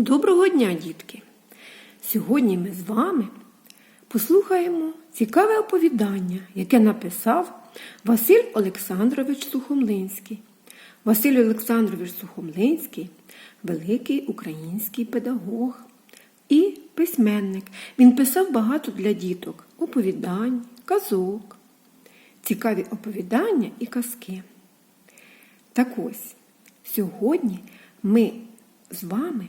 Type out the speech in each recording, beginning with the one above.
Доброго дня, дітки! Сьогодні ми з вами послухаємо цікаве оповідання, яке написав Василь Олександрович Сухомлинський. Василь Олександрович Сухомлинський великий український педагог і письменник. Він писав багато для діток оповідань, казок, цікаві оповідання і казки. Так ось, сьогодні ми з вами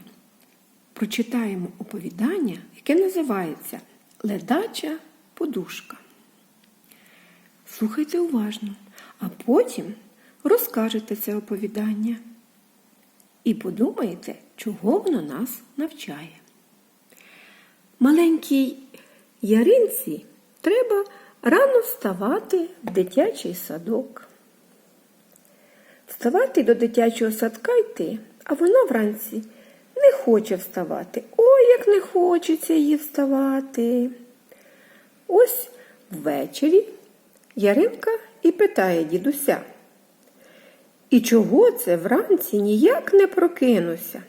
прочитаємо оповідання, яке називається Ледача подушка. Слухайте уважно, а потім розкажете це оповідання і подумаєте, чого воно нас навчає. Маленькій яринці треба рано вставати в дитячий садок. Вставати до дитячого садка йти, а вона вранці не хоче вставати. Ой, як не хочеться їй вставати. Ось ввечері Яринка і питає дідуся. І чого це вранці ніяк не прокинуся?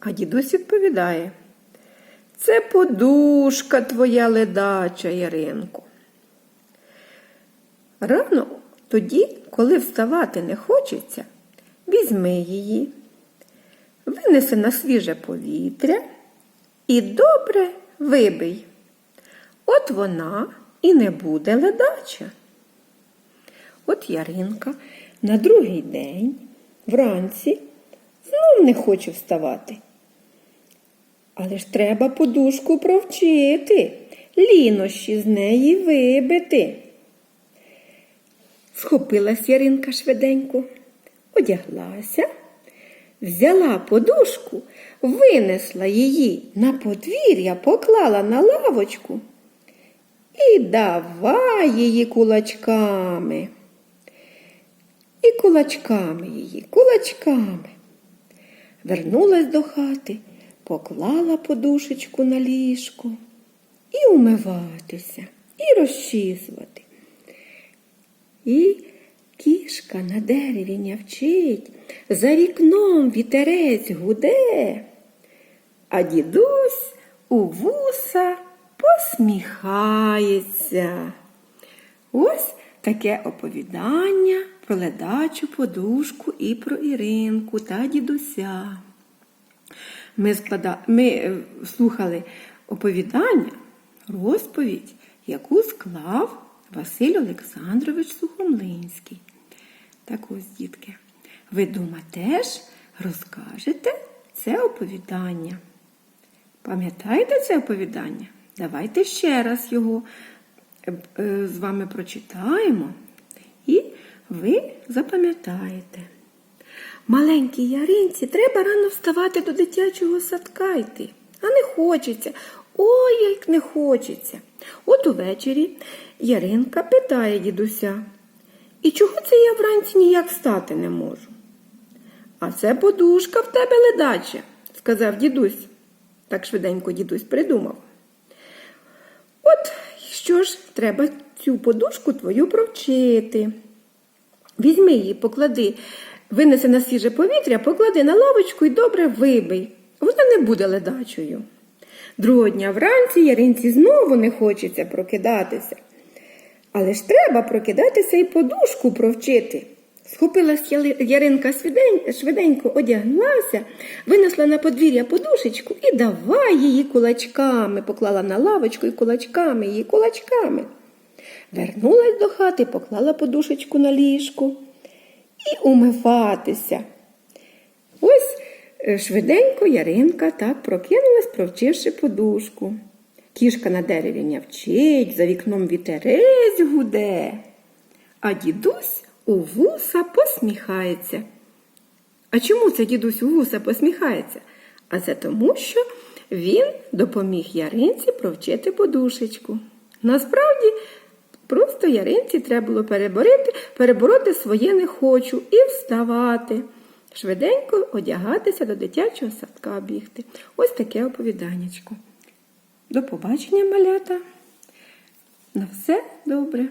А дідусь відповідає. Це подушка твоя ледача, Яринко. Рано тоді, коли вставати не хочеться, візьми її, винеси на свіже повітря і добре вибий. От вона і не буде ледача. От Яринка на другий день вранці знов не хоче вставати. Але ж треба подушку провчити, лінощі з неї вибити. Схопилась Яринка швиденько, одяглася, взяла подушку, винесла її на подвір'я, поклала на лавочку і давай її кулачками. І кулачками її, кулачками. Вернулась до хати, поклала подушечку на ліжко і умиватися, і розчісувати. І кішка на дереві нявчить, за вікном вітерець гуде, а дідусь у вуса посміхається. Ось таке оповідання про ледачу подушку і про Іринку та дідуся. Ми, склада... Ми е, слухали оповідання, розповідь, яку склав Василь Олександрович Сухомлинський. Так ось, дітки, ви дома теж розкажете це оповідання. Пам'ятаєте це оповідання? Давайте ще раз його е, е, з вами прочитаємо, і ви запам'ятаєте. Маленькій яринці треба рано вставати до дитячого садка йти, а не хочеться. Ой, як не хочеться. От увечері Яринка питає дідуся, і чого це я вранці ніяк встати не можу? А це подушка в тебе ледача, сказав дідусь. Так швиденько дідусь придумав. От що ж, треба цю подушку твою провчити. Візьми її, поклади, винеси на свіже повітря, поклади на лавочку і добре вибий. Вона не буде ледачою. Другого дня вранці Яринці знову не хочеться прокидатися. Але ж треба прокидатися і подушку провчити. Схопилась Яринка швиденько одяглася, винесла на подвір'я подушечку і давай її кулачками, поклала на лавочку і кулачками її кулачками. Вернулась до хати, поклала подушечку на ліжку і умиватися. Ось е, швиденько Яринка так прокинулась, провчивши подушку. Кішка на дереві нявчить, за вікном вітерець гуде, а дідусь у вуса посміхається. А чому це дідусь у вуса посміхається? А це тому, що він допоміг яринці провчити подушечку. Насправді, просто яринці треба було перебороти, перебороти своє не хочу і вставати. Швиденько одягатися до дитячого садка бігти. Ось таке оповіданнячко. До побачення, малята. На все добре.